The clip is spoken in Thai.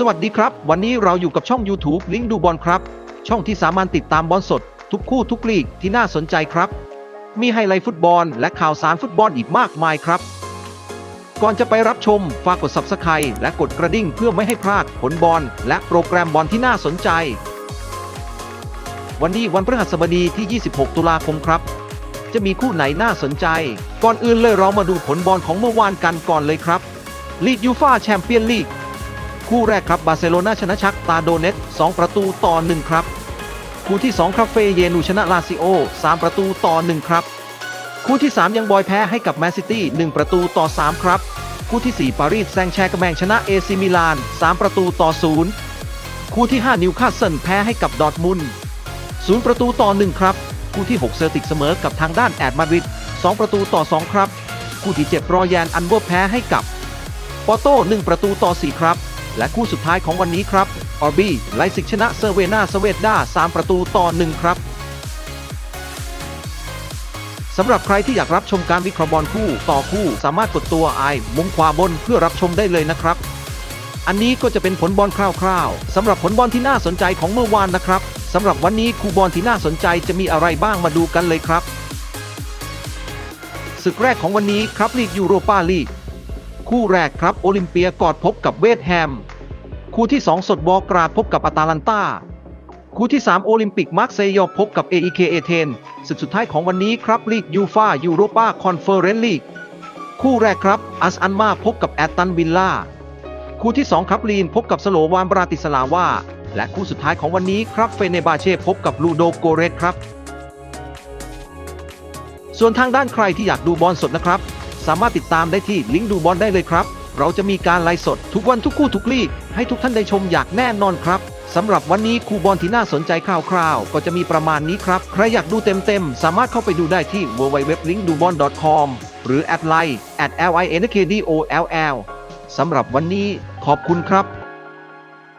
สวัสดีครับ วันนี้เราอยู่กับช่อง YouTube ลิงก์ดูบอลครับ ช่องที่สามารถติดตามบอลสด ทุกคู่ทุกลีกที่น่าสนใจครับ มีไฮไลท์ฟุตบอล และข่าวสารฟุตบอลอีกมากมายครับ ก่อนจะไปรับชมฝากกด Subscribe และกดกระดิ่งเพื่อไม่ให้พลาดผลบอลและโปรแกรมบอลที่น่าสนใจ วันนี้วันพฤหัสบดีที่ 26 ตุลาคมครับ จะมีคู่ไหนน่าสนใจ ก่อนอื่นเลยเรามาดูผลบอลของเมื่อวานกันก่อนเลยครับลีกยูฟาแชมเปี้ยนลีก คู่แรกครับบาร์เซโลนาชนะชักตาโดเนต2ประตูต่อ 1 ครับ คู่ที่ 2ครับเฟเยนูชนะลาซิโอ 3 ประตูต่อ 1 ครับ คู่ที่ 3 ยังบอยแพ้ให้กับแมนซิตี้1ประตูต่อ 3 ครับ คู่ที่ 4 ปารีสแซงแชร์กระแมงชนะเอซิมิลาน 3 ประตูต่อ 0 คู่ที่ 5 นิวคาสเซิลแพ้ให้กับดอร์ทมุนด์0ประตูต่อ 1 ครับ คู่ที่ 6 เซอร์ติกเสมอกับทางด้านแอดมาดริด2ประตูต่อ 2 ครับ คู่ที่ 7 รอยันอันเวอร์แพ้ให้กับปอโต้1ประตูต่อ 4 ครับ และคู่สุดท้ายของวันนี้ครับออร์บี้ไลซิกชนะเซเวนาสเวดดา3ประตูต่อ1ครับสำหรับใครที่อยากรับชมการวิเคราะห์บอลคู่ต่อคู่สามารถกดตัวไอมุมขวาบนเพื่อรับชมได้เลยนะครับ อันนี้ก็จะเป็นผลบอลคร่าวๆสำหรับผลบอลที่น่าสนใจของเมื่อวานนะครับสำหรับวันนี้คู่บอลที่น่าสนใจจะมีอะไรบ้างมาดูกันเลยครับศึกแรกของวันนี้ครับลีกยูโรปาลีก คู่แรกครับ โอลิมเปียกอดพบกับเวสแฮม คู่ที่ 2 สดบอกราดพบกับอาตาลันตาคู่ที่ 3 โอลิมปิกมาร์เซยอพบกับ AEK เอเธนศึกสุดท้ายของวันนี้ครับลีกยูฟายูโรปาคอนเฟอเรนซ์ลีกคู่แรกครับอัสอันมาพบกับแอตตันวิลล่าคู่ที่ 2 ครับลีนพบกับสโลวานบราติสลาวาและคู่สุดท้ายของวันนี้ครับเฟเนบาเช่พบกับลูโดโกเรสครับ ส่วนทางด้านใครที่อยากดูบอลสดนะครับ สามารถติดตามได้ที่ลิงก์ดูบอลได้เลยครับ เราจะมีการไลฟ์สดทุกวันทุกคู่ทุกลีกให้ทุกท่านได้ชมอย่างแน่นอนครับสำหรับวันนี้คูบอลที่น่าสนใจคร่าวๆก็จะมีประมาณนี้ครับ ใครอยากดูเต็มๆ สามารถเข้าไปดูได้ที่ www.linkdubon.com หรือแอดไลน์ @linkdoll สำหรับวันนี้ขอบคุณครับ